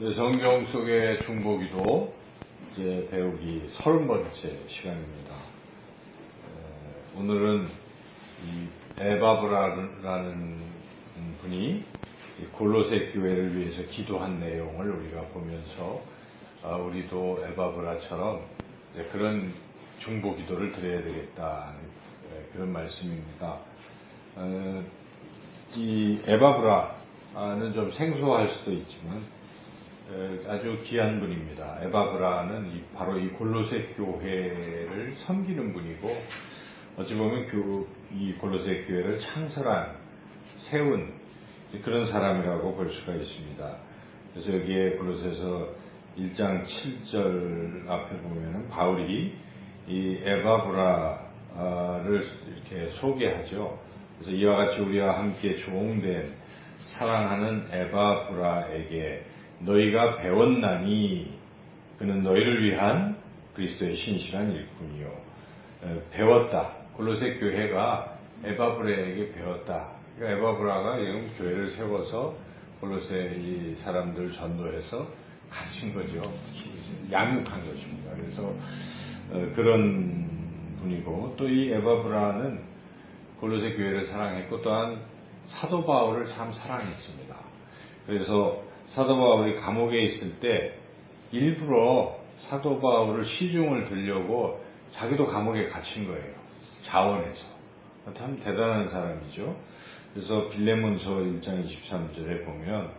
네, 성경 속의 중보기도 이제 배우기 서른 번째 시간입니다. 에, 오늘은 이 에바브라는 분이 골로새 교회를 위해서 기도한 내용을 우리가 보면서 아, 우리도 에바브라처럼 그런 중보 기도를 드려야 되겠다 그런 말씀입니다. 어, 이 에바브라는 좀 생소할 수도 있지만 아주 귀한 분입니다. 에바브라는 바로 이 골로새 교회를 섬기는 분이고 어찌 보면 이 골로새 교회를 창설한 세운 그런 사람이라고 볼 수가 있습니다. 그래서 여기에 골로새서 1장 7절 앞에 보면은 바울이 이 에바브라를 이렇게 소개하죠. 그래서 이와 같이 우리와 함께 종된 사랑하는 에바브라에게 너희가 배웠나니 그는 너희를 위한 그리스도의 신실한 일꾼이요. 배웠다. 골로새 교회가 에바브라에게 배웠다. 그러니까 에바브라가 지금 교회를 세워서 골로새 이 사람들 전도해서 가르친 거죠. 양육한 것입니다. 그래서 그런 분이고 또 이 에바브라는 골로새 교회를 사랑했고 또한 사도 바울을 참 사랑했습니다. 그래서 사도 바울이 감옥에 있을 때 일부러 사도 바울을 시중을 들려고 자기도 감옥에 갇힌 거예요. 자원해서. 참 대단한 사람이죠. 그래서 빌레몬서 1장 23절에 보면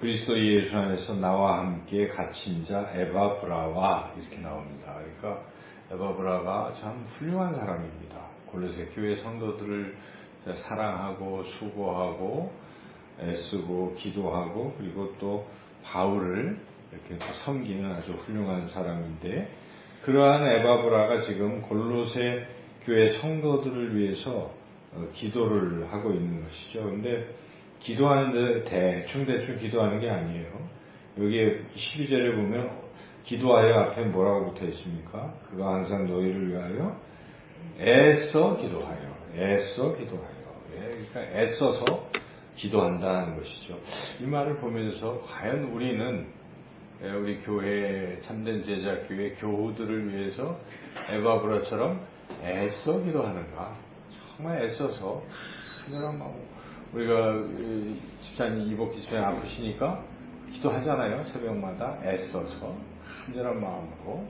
그리스도 예수 안에서 나와 함께 갇힌 자 에바브라와 이렇게 나옵니다. 그러니까 에바브라가 참 훌륭한 사람입니다. 골로새 교회 성도들을 사랑하고 수고하고 애쓰고 기도하고 그리고 또 바울을 이렇게 섬기는 아주 훌륭한 사람인데 그러한 에바브라가 지금 골로새 교회 성도들을 위해서 어, 기도를 하고 있는 것이죠. 근데 기도하는데 대충 대충 기도하는 게 아니에요. 여기에 12절에 보면 기도하여 앞에 뭐라고 붙어 있습니까? 그가 항상 너희를 위하여 애써 기도하여 애써 기도하여 예, 그러니까 애써서 기도한다는 것이죠. 이 말을 보면서 과연 우리는 예, 우리 교회 참된 제자 교회 교우들을 위해서 에바브라처럼 애써 기도하는가? 정말 애써서 하늘한 마음 우리가 집사님 이복기 집사님 아프시니까 기도하잖아요 새벽마다 애써서 간절한 마음으로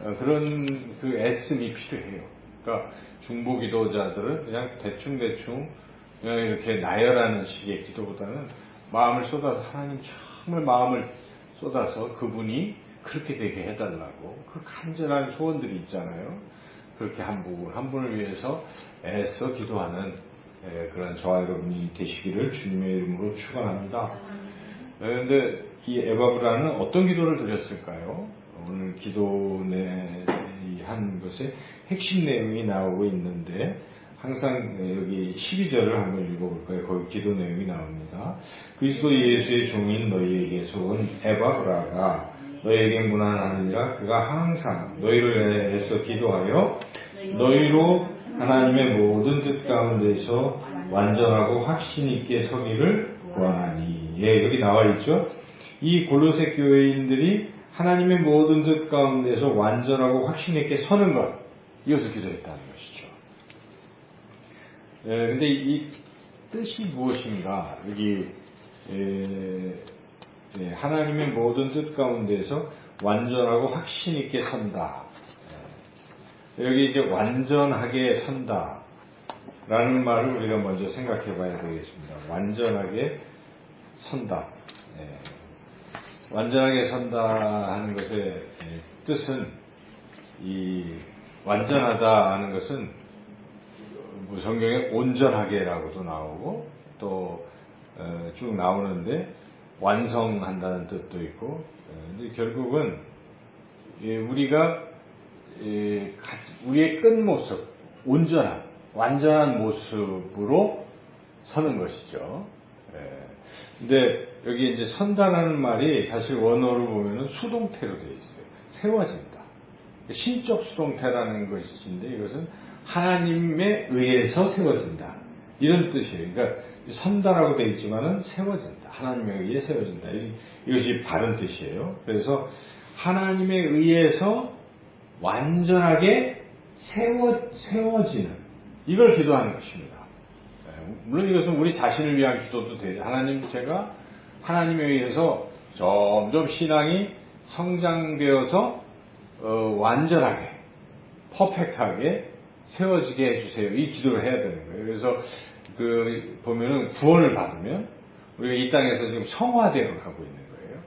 어, 그런 그 애씀이 필요해요. 그러니까 중보 기도자들은 그냥 대충 대충 이렇게 나열하는 식의 기도보다는 마음을 쏟아서 하나님 정말 마음을 쏟아서 그분이 그렇게 되게 해달라고 그 간절한 소원들이 있잖아요. 그렇게 한 분, 한 분을 위해서 애써 기도하는 그런 저와 여러분이 되시기를 주님의 이름으로 축원합니다. 그런데 이 에바브라는 어떤 기도를 드렸을까요? 오늘 기도에 한 것에 핵심 내용이 나오고 있는데 항상 여기 12절을 한번 읽어볼까요? 거기 기도 내용이 나옵니다. 그리스도 예수의 종인 너희에게서 온 에바브라가 너희에게 무난하느니라 그가 항상 너희를 애써 기도하여 너희로 하나님의 모든 뜻 가운데서 완전하고 확신 있게 서기를 구하나니 예 여기 나와 있죠. 이 골로새 교회인들이 하나님의 모든 뜻 가운데서 완전하고 확신 있게 서는 것 이것을 기도했다는 것이죠. 예, 근데 이 뜻이 무엇인가? 여기 예, 예, 하나님의 모든 뜻 가운데서 완전하고 확신 있게 선다. 예, 여기 이제 완전하게 선다. 라는 말을 우리가 먼저 생각해 봐야 되겠습니다. 완전하게 선다. 예, 완전하게 선다 하는 것의 뜻은 이 완전하다 하는 것은 뭐 성경에 온전하게라고도 나오고 또쭉 어, 나오는데 완성한다는 뜻도 있고 어, 근데 결국은 우리가 우리의 끝 모습 온전한 완전한 모습으로 서는 것이죠. 근데 여기 이제 선다라는 말이 사실 원어로 보면은 수동태로 되어 있어요. 세워진다. 신적 수동태라는 것인데 이것은 하나님에 의해서 세워진다. 이런 뜻이에요. 그러니까 선다라고 되어 있지만은 세워진다. 하나님에 의해 세워진다. 이것이 바른 뜻이에요. 그래서 하나님에 의해서 완전하게 세워, 세워지는 이걸 기도하는 것입니다. 네, 물론 이것은 우리 자신을 위한 기도도 되죠. 하나님 제가 하나님에 의해서 점점 신앙이 성장되어서 어, 완전하게 퍼펙트하게 세워지게 해주세요. 이 기도를 해야 되는 거예요. 그래서 그 보면은 구원을 받으면 우리가 이 땅에서 지금 성화되어 가고 있는 거예요.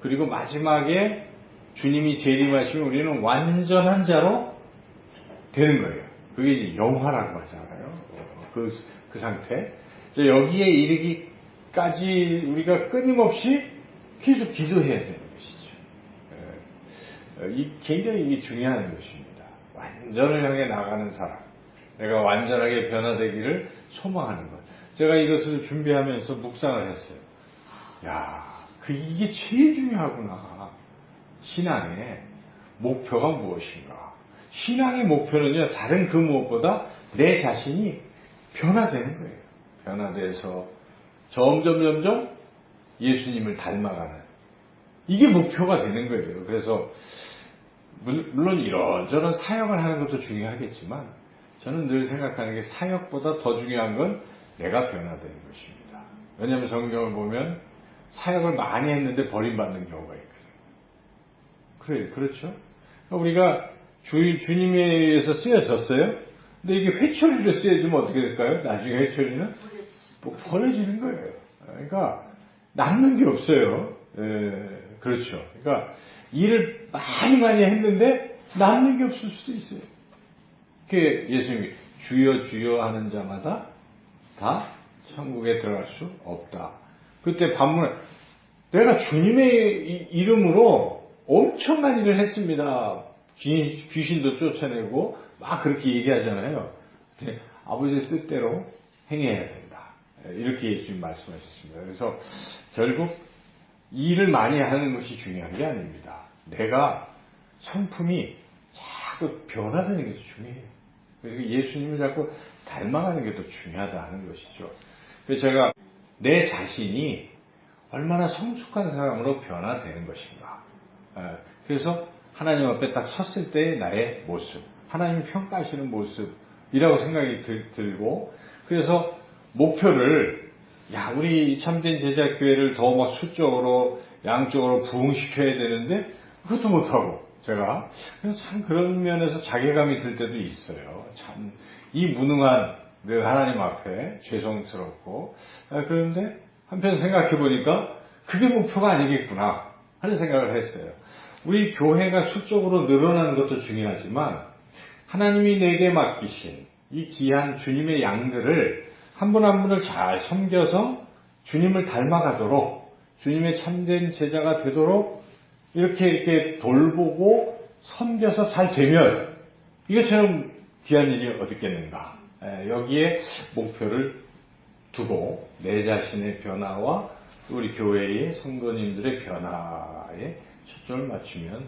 그리고 마지막에 주님이 재림하시면 우리는 완전한 자로 되는 거예요. 그게 이제 영화라고 하잖아요. 그, 그 상태. 여기에 이르기까지 우리가 끊임없이 계속 기도해야 되는 것이죠. 예. 이 굉장히 이게 중요한 것입니다. 완전을 향해 나가는 사람. 내가 완전하게 변화되기를 소망하는 것. 제가 이것을 준비하면서 묵상을 했어요. 야, 그 이게 제일 중요하구나. 신앙의 목표가 무엇인가? 신앙의 목표는요, 다른 그 무엇보다 내 자신이 변화되는 거예요. 변화돼서 점점 점점 예수님을 닮아가는 이게 목표가 되는 거예요. 그래서 물론 이런저런 사역을 하는 것도 중요하겠지만 저는 늘 생각하는 게 사역보다 더 중요한 건 내가 변화되는 것입니다. 왜냐하면 성경을 보면 사역을 많이 했는데 버림받는 경우가 있거든요. 그래요. 그렇죠? 그러니까 우리가 주, 주님에 의해서 쓰여졌어요? 근데 이게 회초리로 쓰여지면 어떻게 될까요? 나중에 회초리는 뭐 버려지는 거예요. 그러니까 남는 게 없어요. 예, 그렇죠. 그러니까 일을 많이 많이 했는데 남는 게 없을 수도 있어요. 그 예수님이 주여 주여 하는 자마다 다 천국에 들어갈 수 없다. 그때 반문에 내가 주님의 이름으로 엄청난 일을 했습니다. 귀신도 쫓아내고 막 그렇게 얘기하잖아요. 아버지의 뜻대로 행해야 된다. 이렇게 예수님 말씀하셨습니다. 그래서 결국 일을 많이 하는 것이 중요한 게 아닙니다. 내가 성품이 자꾸 변화되는 게 중요해요. 그래서 예수님을 자꾸 닮아가는 게 더 중요하다 하는 것이죠. 그래서 제가 내 자신이 얼마나 성숙한 사람으로 변화되는 것인가. 예, 그래서 하나님 앞에 딱 섰을 때의 나의 모습, 하나님 평가하시는 모습이라고 생각이 들고, 그래서 목표를 야, 우리 참된 제자교회를 더 막 수적으로, 양적으로 부흥시켜야 되는데, 그것도 못하고, 제가. 그래서 참 그런 면에서 자괴감이 들 때도 있어요. 참, 이 무능한 늘 하나님 앞에 죄송스럽고, 아, 그런데 한편 생각해 보니까 그게 목표가 아니겠구나 하는 생각을 했어요. 우리 교회가 수적으로 늘어나는 것도 중요하지만, 하나님이 내게 맡기신 이 귀한 주님의 양들을 한분한 분을 잘 섬겨서 주님을 닮아가도록 주님의 참된 제자가 되도록 이렇게 이렇게 돌보고 섬겨서 잘 되면 이것처럼 귀한 일이 어딨겠는가. 여기에 목표를 두고 내 자신의 변화와 우리 교회의 성도님들의 변화에 초점을 맞추면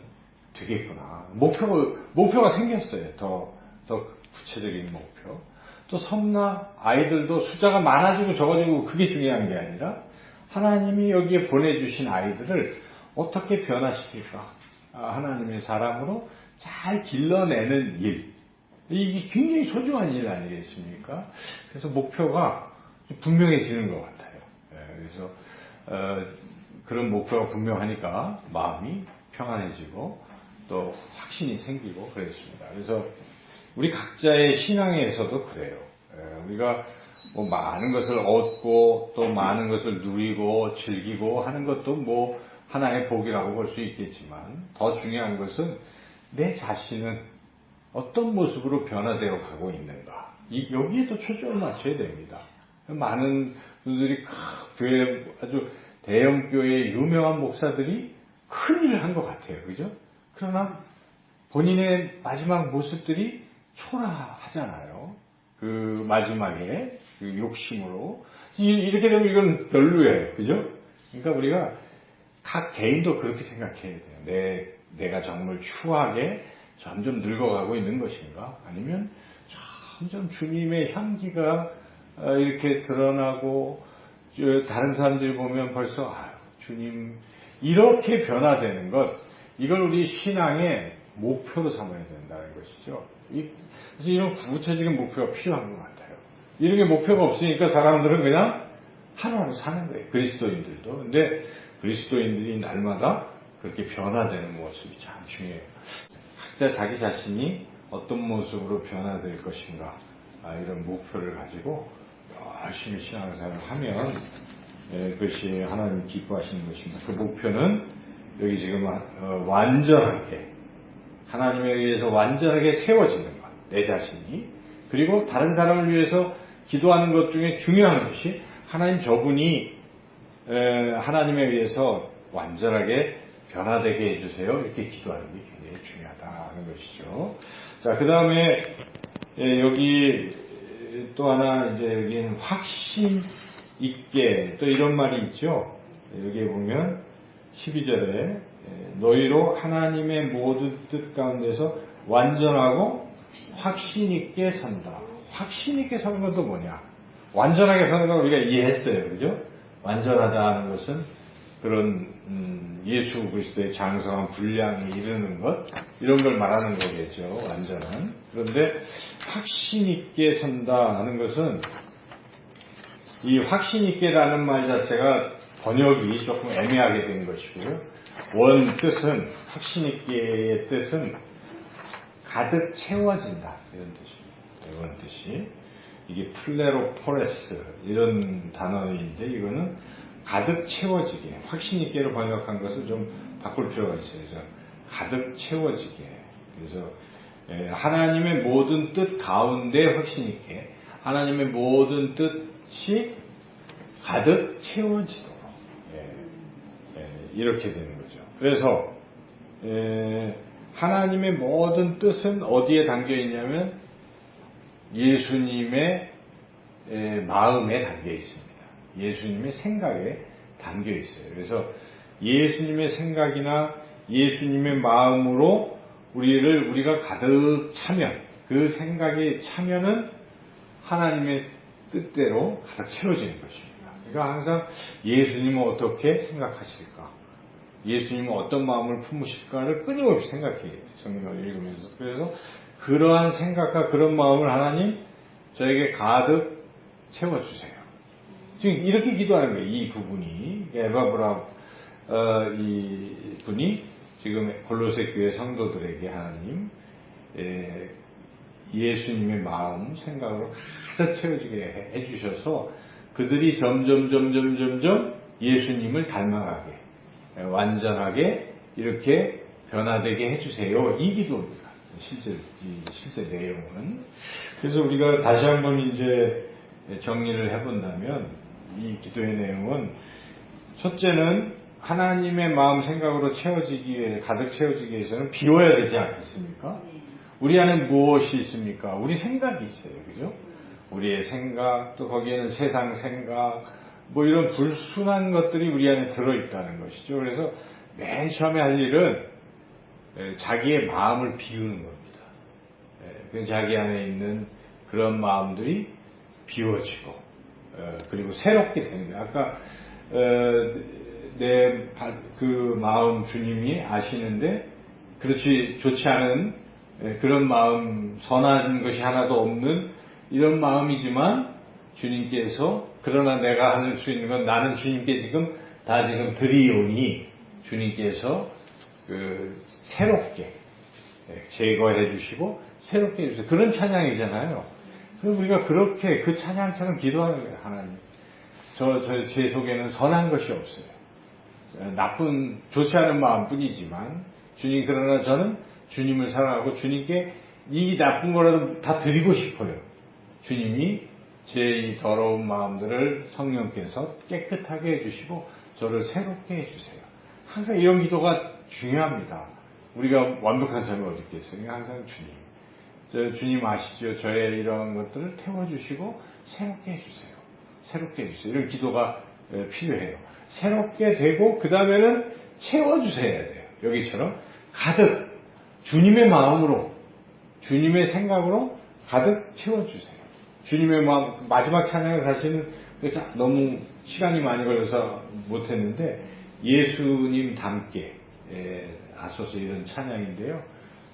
되겠구나. 목표, 목표가 생겼어요. 더, 더 구체적인 목표. 또 섬나 아이들도 숫자가 많아지고 적어지고 그게 중요한 게 아니라 하나님이 여기에 보내주신 아이들을 어떻게 변화시킬까? 아, 하나님의 사람으로 잘 길러내는 일. 이게 굉장히 소중한 일 아니겠습니까? 그래서 목표가 분명해지는 것 같아요. 예, 그래서 어, 그런 목표가 분명하니까 마음이 평안해지고 또 확신이 생기고 그랬습니다. 그래서 우리 각자의 신앙에서도 그래요. 예, 우리가 뭐 많은 것을 얻고 또 많은 것을 누리고 즐기고 하는 것도 뭐 하나의 복이라고 볼 수 있겠지만 더 중요한 것은 내 자신은 어떤 모습으로 변화되어 가고 있는가. 이, 여기에도 초점을 맞춰야 됩니다. 많은 분들이 교회 아주 대형 교회의 유명한 목사들이 큰 일을 한 것 같아요. 그죠? 그러나 본인의 마지막 모습들이 초라하잖아요. 그 마지막에 그 욕심으로 이렇게 되면 이건 별로예요, 그죠? 그러니까 우리가 각 개인도 그렇게 생각해야 돼요. 내 내가 정말 추하게 점점 늙어가고 있는 것인가? 아니면 점점 주님의 향기가 어, 이렇게 드러나고 저 다른 사람들이 보면 벌써 아, 주님 이렇게 변화되는 것 이걸 우리 신앙의 목표로 삼아야 된다는 것이죠. 이- 그래서 이런 구체적인 목표가 필요한 것 같아요. 이런 게 목표가 없으니까 사람들은 그냥 하루하루 사는 거예요. 그리스도인들도. 근데 그리스도인들이 날마다 그렇게 변화되는 모습이 참 중요해요. 각자 자기 자신이 어떤 모습으로 변화될 것인가 아, 이런 목표를 가지고 열심히 신앙생활을 하면 예, 그것이 하나님 기뻐하시는 것입니다. 그 목표는 여기 지금 어, 완전하게 하나님에 의해서 완전하게 세워지는 것, 내 자신이 그리고 다른 사람을 위해서 기도하는 것 중에 중요한 것이 하나님 저분이 에, 하나님에 의해서 완전하게 변화되게 해주세요. 이렇게 기도하는 게 굉장히 중요하다는 것이죠. 자, 그 다음에 여기 또 하나 이제 여기는 확신 있게 또 이런 말이 있죠. 여기에 보면 12절에 너희로 하나님의 모든 뜻 가운데서 완전하고 확신 있게 산다. 확신 있게 사는 것도 뭐냐? 완전하게 사는 건 우리가 이해했어요. 그죠? 완전하다는 것은 그런 음, 예수 그리스도의 장성한 분량이 이르는 것 이런 걸 말하는 거겠죠. 완전한. 그런데 확신 있게 산다 하는 것은 이 확신 있게라는 말 자체가 번역이 조금 애매하게 된 것이고요. 원 뜻은 확신 있게의 뜻은 가득 채워진다 이런 뜻입니다. 원 뜻이 이게 플레로포레스 이런 단어인데 이거는 가득 채워지게 확신 있게로 번역한 것을 좀 바꿀 필요가 있어요. 그래서 가득 채워지게 그래서 예, 하나님의 모든 뜻 가운데 확신 있게 하나님의 모든 뜻이 가득 채워지도록 예, 예, 이렇게 되는 거죠. 그래서 예, 하나님의 모든 뜻은 어디에 담겨 있냐면 예수님의 예, 마음에 담겨 있습니다. 예수님의 생각에 담겨 있어요. 그래서 예수님의 생각이나 예수님의 마음으로 우리를 우리가 가득 차면 그 생각이 차면은 하나님의 뜻대로 가득 채워지는 것입니다. 그러니까 항상 예수님은 어떻게 생각하실까? 예수님은 어떤 마음을 품으실까를 끊임없이 생각해야 돼요. 성경을 읽으면서. 그래서 그러한 생각과 그런 마음을 하나님 저에게 가득 채워주세요. 지금 이렇게 기도하는 거예요. 이 부분이. 에바브라, 어, 이 분이 지금 골로새 교회 성도들에게 하나님, 예, 예수님의 마음, 생각으로 가득 채워지게 해주셔서 그들이 점점, 점점, 점점 예수님을 닮아가게, 예, 완전하게 이렇게 변화되게 해주세요. 이 기도입니다. 실제, 이 실제 내용은. 그래서 우리가 다시 한번 이제 정리를 해본다면 이 기도의 내용은 첫째는 하나님의 마음 생각으로 채워지기 위해 가득 채워지기 위해서는 비워야 되지 않겠습니까? 우리 안에 무엇이 있습니까? 우리 생각이 있어요. 그죠? 우리의 생각, 또 거기에는 세상 생각, 뭐 이런 불순한 것들이 우리 안에 들어있다는 것이죠. 그래서 맨 처음에 할 일은 에, 자기의 마음을 비우는 겁니다. 에, 그 자기 안에 있는 그런 마음들이 비워지고, 에, 그리고 새롭게 되는 거예요. 아까, 내 그 마음 주님이 아시는데, 그렇지 좋지 않은 에, 그런 마음, 선한 것이 하나도 없는 이런 마음이지만, 주님께서, 그러나 내가 할 수 있는 건 나는 주님께 지금 다 지금 드리오니, 주님께서 그 새롭게 제거해 주시고 새롭게 해주세요. 그런 찬양이잖아요. 그래서 우리가 그렇게 그 찬양처럼 기도하는 거예요, 하나님. 저, 저, 제 속에는 선한 것이 없어요. 나쁜, 좋지 않은 마음 뿐이지만, 주님, 그러나 저는 주님을 사랑하고 주님께 이 나쁜 거라도 다 드리고 싶어요. 주님이 제 이 더러운 마음들을 성령께서 깨끗하게 해주시고, 저를 새롭게 해주세요. 항상 이런 기도가 중요합니다. 우리가 완벽한 삶을 어디 있겠어요? 항상 주님. 저 주님 아시죠? 저의 이런 것들을 태워주시고 새롭게 해주세요. 새롭게 해주세요. 이런 기도가 필요해요. 새롭게 되고 그 다음에는 채워주셔야 돼요. 여기처럼 가득 주님의 마음으로 주님의 생각으로 가득 채워주세요. 주님의 마음 마지막 찬양을 사실은 너무 시간이 많이 걸려서 못했는데 예수님 닮게 예, 하소서 이런 찬양인데요.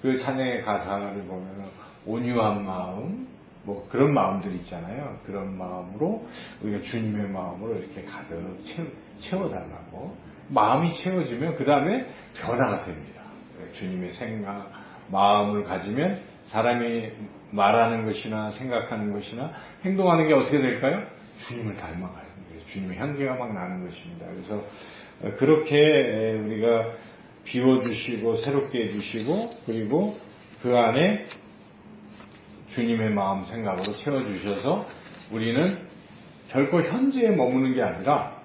그 찬양의 가사를 보면 온유한 마음 뭐 그런 마음들 있잖아요. 그런 마음으로 우리가 주님의 마음으로 이렇게 가득 채워, 달라고 마음이 채워지면 그 다음에 변화가 됩니다. 주님의 생각, 마음을 가지면 사람이 말하는 것이나 생각하는 것이나 행동하는 게 어떻게 될까요? 주님을 닮아가요. 주님의 향기가 막 나는 것입니다. 그래서 그렇게 우리가 비워주시고 새롭게 해주시고 그리고 그 안에 주님의 마음 생각으로 채워주셔서 우리는 결코 현재에 머무는 게 아니라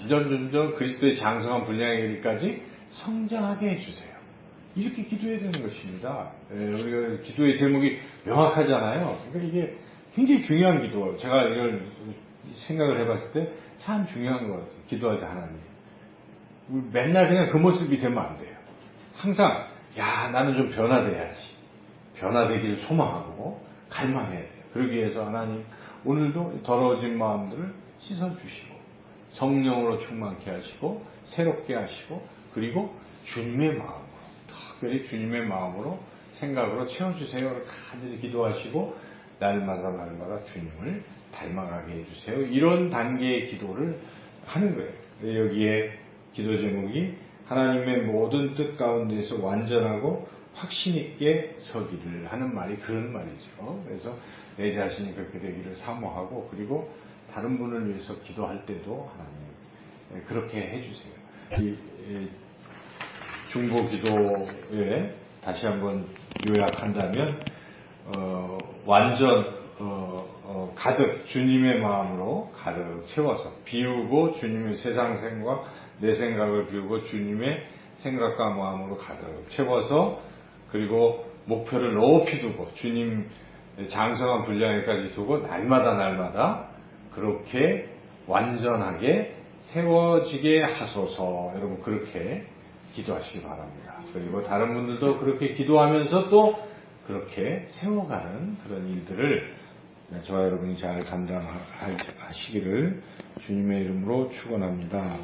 점점 점점 그리스도의 장성한 분량에 이르기까지 성장하게 해주세요. 이렇게 기도해야 되는 것입니다. 예, 우리가 기도의 제목이 명확하잖아요. 그러니까 이게 굉장히 중요한 기도예요. 제가 이걸 생각을 해봤을 때 참 중요한 것 같아요. 기도할 때 하나님. 맨날 그냥 그 모습이 되면 안 돼요. 항상 야 나는 좀 변화돼야지. 변화되기를 소망하고 갈망해야 돼요. 그러기 위해서 하나님 오늘도 더러워진 마음들을 씻어주시고 성령으로 충만케 하시고 새롭게 하시고 그리고 주님의 마음으로 특별히 주님의 마음으로 생각으로 채워주세요. 간절히 기도하시고 날마다 날마다 주님을 닮아가게 해주세요. 이런 단계의 기도를 하는 거예요. 여기에 기도 제목이 하나님의 모든 뜻 가운데서 완전하고 확신 있게 서기를 하는 말이 그런 말이죠. 그래서 내 자신이 그렇게 되기를 사모하고 그리고 다른 분을 위해서 기도할 때도 하나님 그렇게 해주세요. 이, 이 중보 기도에 다시 한번 요약한다면 어, 완전 어, 어, 가득 주님의 마음으로 가득 채워서 비우고 주님의 세상 생각 내 생각을 비우고 주님의 생각과 마음으로 가득 채워서 그리고 목표를 높이 두고 주님 장성한 분량에까지 두고 날마다 날마다 그렇게 완전하게 세워지게 하소서. 여러분 그렇게 기도하시기 바랍니다. 그리고 다른 분들도 그렇게 기도하면서 또 그렇게 세워가는 그런 일들을 저와 여러분이 잘 감당하시기를 주님의 이름으로 축원합니다.